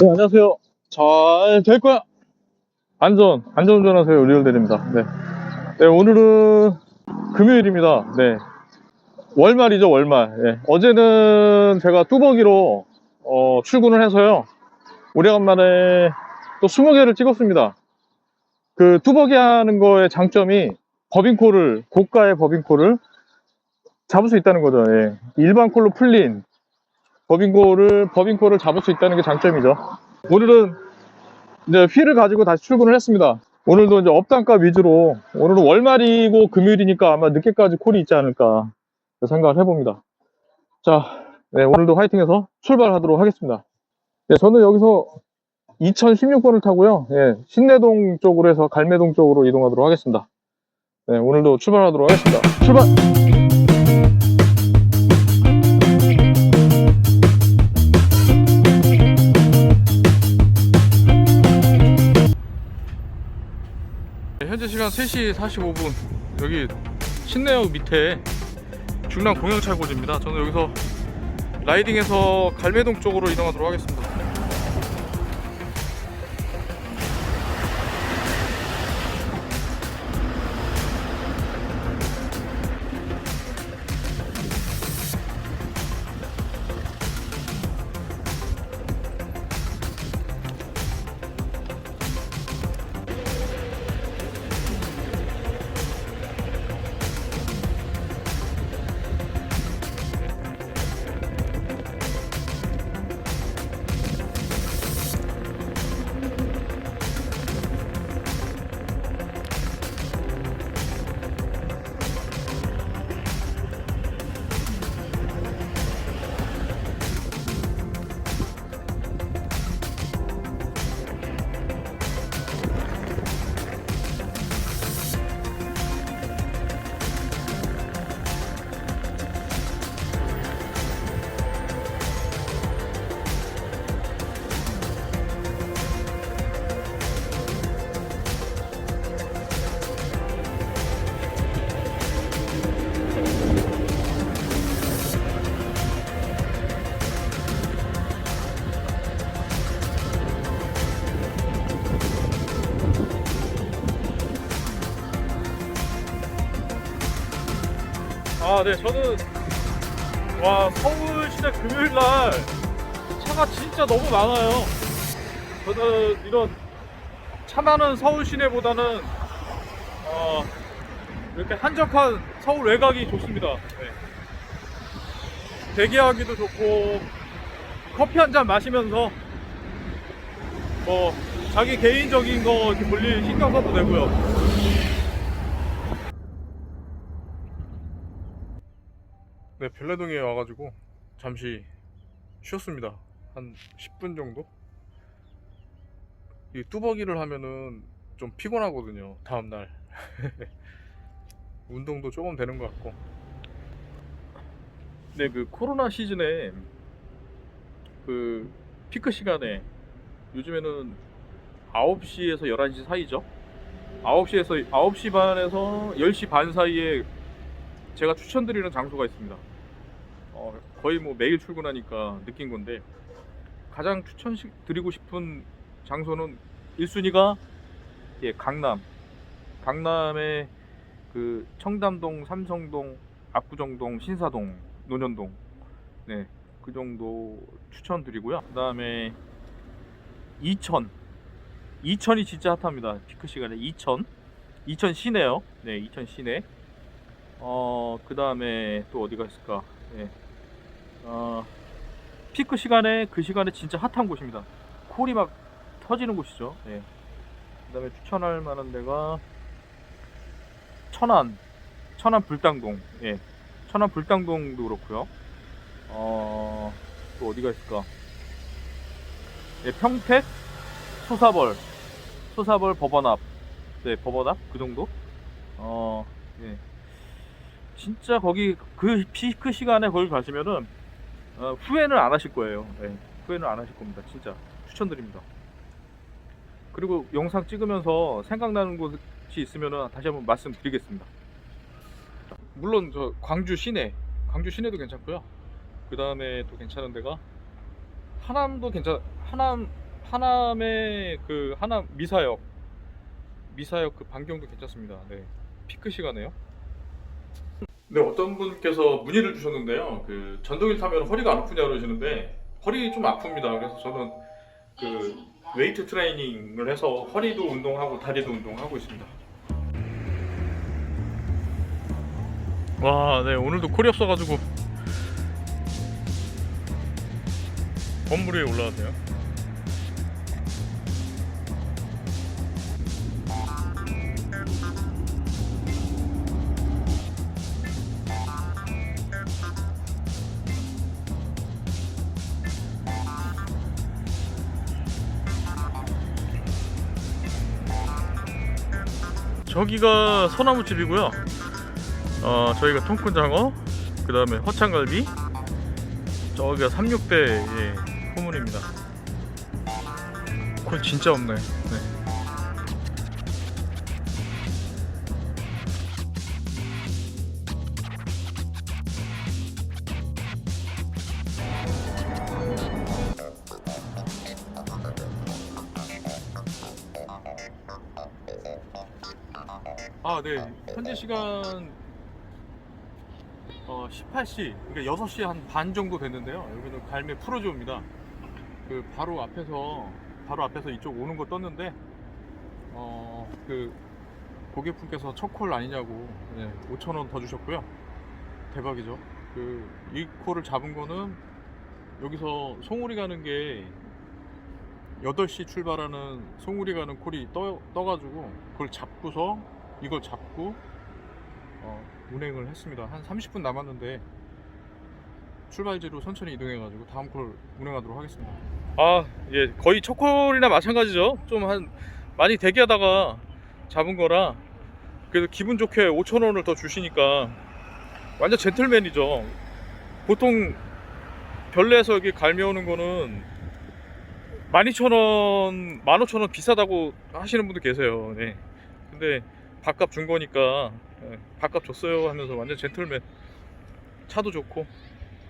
네, 안녕하세요. 잘 될 거야. 안전, 안전운전하세요. 리얼대리입니다. 네. 네, 오늘은 금요일입니다. 네. 월말이죠, 월말. 네. 어제는 제가 뚜벅이로, 어, 출근을 해서요. 오래간만에 또 20개를 찍었습니다. 그 뚜벅이 하는 거의 장점이 법인콜을, 고가의 법인콜을 잡을 수 있다는 거죠. 예. 일반 콜로 풀린 법인콜을, 법인콜을 잡을 수 있다는 게 장점이죠. 오늘은 이제 휠을 가지고 다시 출근을 했습니다. 오늘도 이제 업단가 위주로, 오늘은 월말이고 금요일이니까 아마 늦게까지 콜이 있지 않을까 생각을 해봅니다. 자, 네, 오늘도 화이팅해서 출발하도록 하겠습니다. 네, 저는 여기서 2016번을 타고요. 예, 신내동 쪽으로 해서 갈매동 쪽으로 이동하도록 하겠습니다. 네, 오늘도 출발하도록 하겠습니다. 출발! 현재 시간 3시 45분. 여기 신내역 밑에 중랑 공영찰고지입니다. 저는 여기서 라이딩해서 갈매동 쪽으로 이동하도록 하겠습니다 아, 네, 저는 와 서울 시내 금요일 날 차가 진짜 너무 많아요. 저는 이런 차 많은 서울 시내보다는 어, 이렇게 한적한 서울 외곽이 좋습니다. 네. 대기하기도 좋고 커피 한 잔 마시면서 뭐 자기 개인적인 거 이렇게 볼일 신경 써도 되고요. 네, 별내동에 와가지고 잠시 쉬었습니다. 한 10분 정도? 이 뚜벅이를 하면은 좀 피곤하거든요. 다음날. 운동도 조금 되는 것 같고. 네, 그 코로나 시즌에 그 피크 시간에 요즘에는 9시에서 11시 사이죠. 9시에서 9시 반에서 10시 반 사이에 제가 추천드리는 장소가 있습니다. 어, 거의 뭐 매일 출근하니까 느낀 건데 가장 추천 드리고 싶은 장소는 1순위가 예, 강남. 강남의 그 청담동, 삼성동, 압구정동, 신사동, 논현동. 네, 그 정도 추천드리고요. 그다음에 이천. 이천이 진짜 핫합니다. 피크 시간에 이천. 이천 시내요. 네, 이천 시내. 어, 그 다음에 또 어디가 있을까? 예. 어, 피크 시간에 그 시간에 진짜 핫한 곳입니다. 콜이 막 터지는 곳이죠. 예. 그 다음에 추천할 만한 데가 천안, 천안 불당동. 예. 천안 불당동도 그렇고요. 어, 또 어디가 있을까? 예, 평택, 소사벌, 소사벌 법원 앞. 네, 법원 앞? 그 정도? 어, 예. 진짜 거기 그 피크 시간에 거기 가시면은 어, 후회는 안 하실 거예요. 예, 후회는 안 하실 겁니다. 진짜 추천드립니다. 그리고 영상 찍으면서 생각나는 곳이 있으면은 다시 한번 말씀드리겠습니다. 물론 저 광주 시내, 광주 시내도 괜찮고요. 그 다음에 또 괜찮은 데가 하남도 괜찮, 하남 하남의 그 하남 미사역 미사역 그 반경도 괜찮습니다. 네. 피크 시간에요. 네, 어떤 분께서 문의를 주셨는데요. 그 전동일 타면 허리가 안 아프냐 그러시는데 허리 좀 아픕니다. 그래서 저는 그 웨이트 트레이닝을 해서 허리도 운동하고 다리도 운동하고 있습니다. 와, 네 오늘도 콜이 없어가지고 건물 위에 올라왔네요. 저기가 소나무집이고요. 어, 저희가 통큰장어, 그 다음에 허창갈비, 저기가 36대 예, 호문입니다. 콜 진짜 없네. 네. 아, 네. 현재 시간 어, 18시, 그러니까 6시 한 반 정도 됐는데요. 여기는 갈매 프로조입니다. 그 바로 앞에서 바로 앞에서 이쪽 오는 거 떴는데 어, 그 고객분께서 첫콜 아니냐고 네, 5천 원 더 주셨고요. 대박이죠. 그 이 콜을 잡은 거는 여기서 송우리 가는 게 8시 출발하는 송우리 가는 콜이 떠, 떠가지고 그걸 잡고서 이걸 잡고 어, 운행을 했습니다. 한 30분 남았는데 출발지로 천천히 이동해가지고 다음 콜 운행하도록 하겠습니다. 아, 예, 거의 첫 콜이나 마찬가지죠. 좀 한 많이 대기하다가 잡은 거라 그래도 기분 좋게 5천 원을 더 주시니까 완전 젠틀맨이죠. 보통 별내에서 여기 갈매 오는 거는 12,000원, 15,000원 비싸다고 하시는 분도 계세요. 네. 근데 밥값 준 거니까 예, 밥값 줬어요 하면서 완전 젠틀맨. 차도 좋고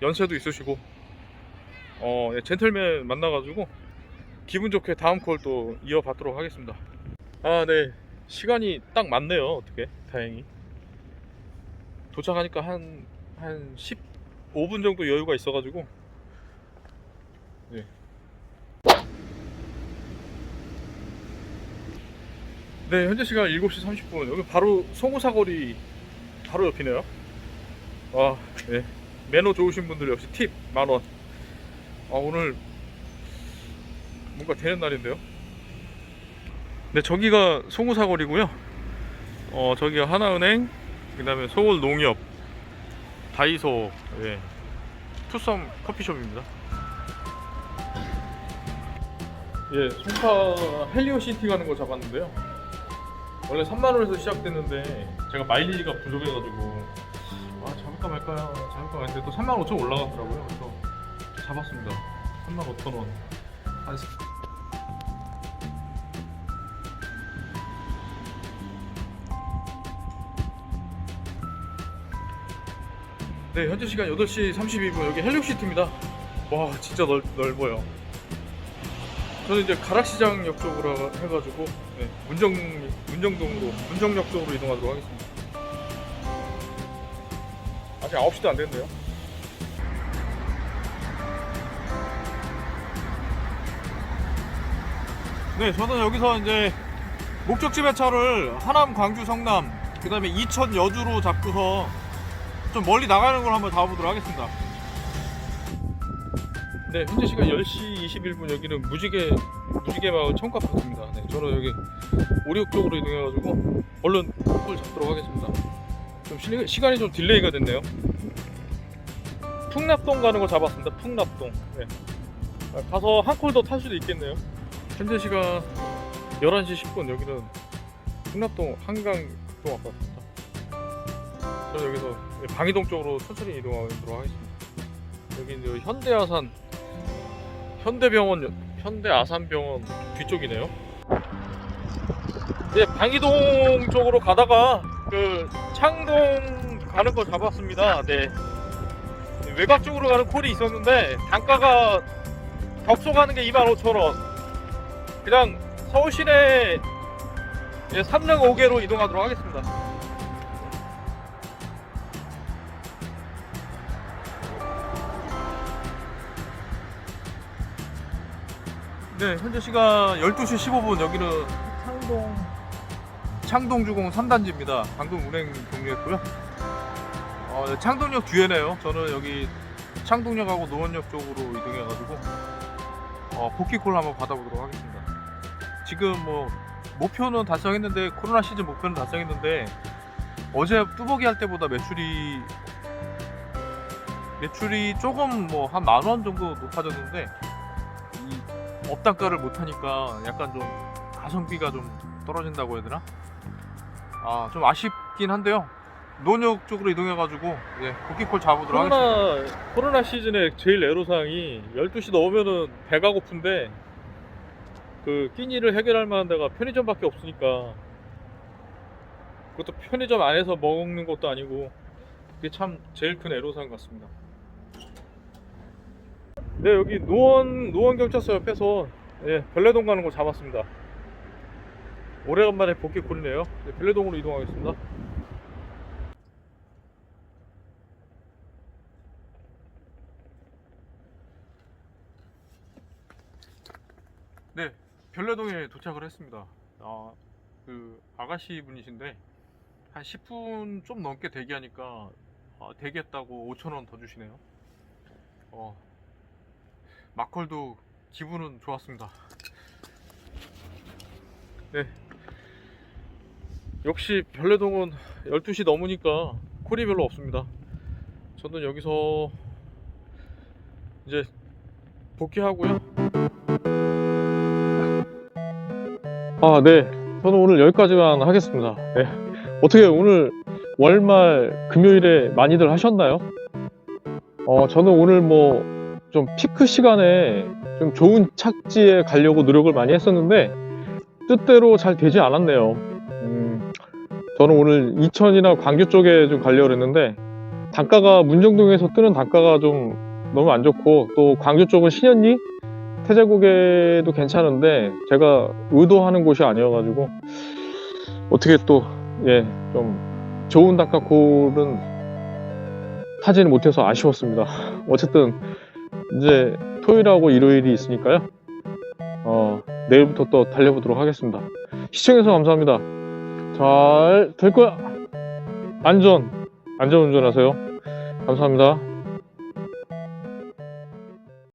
연세도 있으시고. 어 예, 젠틀맨 만나가지고 기분 좋게 다음 콜 또 이어받도록 하겠습니다. 아 네. 시간이 딱 맞네요. 어떻게? 다행히. 도착하니까 한 한 15분 정도 여유가 있어가지고. 네. 네, 현재 시간 7시 30분. 여기 바로 송우사거리 바로 옆이네요. 와, 네. 매너 좋으신 분들 역시 팁 만원. 아, 오늘 뭔가 되는 날인데요. 네, 저기가 송우사거리고요. 어, 저기가 하나은행, 그 다음에 서울농협, 다이소, 예. 투썸 커피숍입니다. 예, 송파 헬리오시티 가는 거 잡았는데요. 원래 3만 원에서 시작됐는데 제가 마일리지가 부족해가지고 아 잡을까 말까요? 잡을까 말까 또 3만 5천 올라갔더라고요. 그래서 잡았습니다. 3만 5천 원. 한... 네 현재 시간 8시 32분. 여기 헬리오시티입니다. 와 진짜 넓, 넓어요 저는 이제 가락시장 역 쪽으로 해가지고 네, 문정 문정동으로 문정역 쪽으로 이동하도록 하겠습니다. 아직 9시도 안 됐는데요. 네, 저는 여기서 이제 목적지 배차를 하남, 광주, 성남, 그 다음에 이천, 여주로 잡고서 좀 멀리 나가는 걸 한번 잡아보도록 하겠습니다. 네, 현재 시간 10시 21분 여기는 무지개 무지개 마을 청과파입니다. 네, 저는 여기 오리역 쪽으로 이동해가지고 얼른 콜 잡도록 하겠습니다. 좀 시, 시간이 좀 딜레이가 됐네요. 풍납동 가는 거 잡았습니다. 풍납동. 네. 아, 가서 한 콜 더 탈 수도 있겠네요. 현재 시간 11시 10분 여기는 풍납동 한강 극동 아파트입니다. 저는 여기서 방이동 쪽으로 천천히 이동하도록 하겠습니다. 여기 이제 현대아산 현대병원 현대아산병원 뒤쪽이네요. 이제 방이동 쪽으로 가다가 그 창동 가는 거 잡았습니다. 네. 외곽 쪽으로 가는 콜이 있었는데 단가가 덕소 가는 게 25,000원, 그냥 서울 시내 예, 3령 5개로 이동하도록 하겠습니다. 네, 현재 시간 12시 15분 여기는 창동 창동주공 3단지입니다. 방금 운행 종료했고요. 어, 창동역 뒤에네요. 저는 여기 창동역하고 노원역 쪽으로 이동해가지고 어, 복귀콜 한번 받아보도록 하겠습니다. 지금 뭐 목표는 달성했는데 코로나 시즌 목표는 달성했는데 어제 뚜벅이 할 때보다 매출이 매출이 조금 뭐 한 만 원 정도 높아졌는데 이 업단가를 못 하니까 약간 좀 가성비가 좀 떨어진다고 해야 되나? 아 좀 아쉽긴 한데요. 논역 쪽으로 이동해가지고 예, 복귀콜 잡아보도록 하겠습니다. 코로나 코로나 시즌에 제일 애로사항이 12시 넘으면은 배가 고픈데 그 끼니를 해결할 만한 데가 편의점밖에 없으니까 그것도 편의점 안에서 먹는 것도 아니고 그게 참 제일 큰 애로사항 같습니다. 네 여기 노원 노원 경찰서 옆에서 예, 별내동 가는 거 잡았습니다. 오래간만에 복귀 콜이네요. 네, 별내동으로 이동하겠습니다. 네, 별내동에 도착을 했습니다. 아, 그 아가씨 분이신데 한 10분 좀 넘게 대기하니까 아, 대기했다고 5천 원 더 주시네요. 어, 막걸도 기분은 좋았습니다. 네. 역시 별내동은 12시 넘으니까 콜이 별로 없습니다. 저는 여기서 이제 복귀하고요. 아, 네. 저는 오늘 여기까지만 하겠습니다. 네. 어떻게 오늘 월말 금요일에 많이들 하셨나요? 어, 저는 오늘 뭐 좀 피크 시간에 좀 좋은 착지에 가려고 노력을 많이 했었는데 뜻대로 잘 되지 않았네요. 음, 저는 오늘 이천이나 광주 쪽에 좀 가려고 했는데 단가가 문정동에서 뜨는 단가가 좀 너무 안 좋고 또 광주 쪽은 신현리 태제고개도 괜찮은데 제가 의도하는 곳이 아니어가지고 어떻게 또 예 좀 좋은 단가 콜은 타지는 못해서 아쉬웠습니다. 어쨌든 이제 토요일하고 일요일이 있으니까요. 어, 내일부터 또 달려보도록 하겠습니다. 시청해서 감사합니다. 잘 될 거야. 안전, 안전 운전하세요. 감사합니다.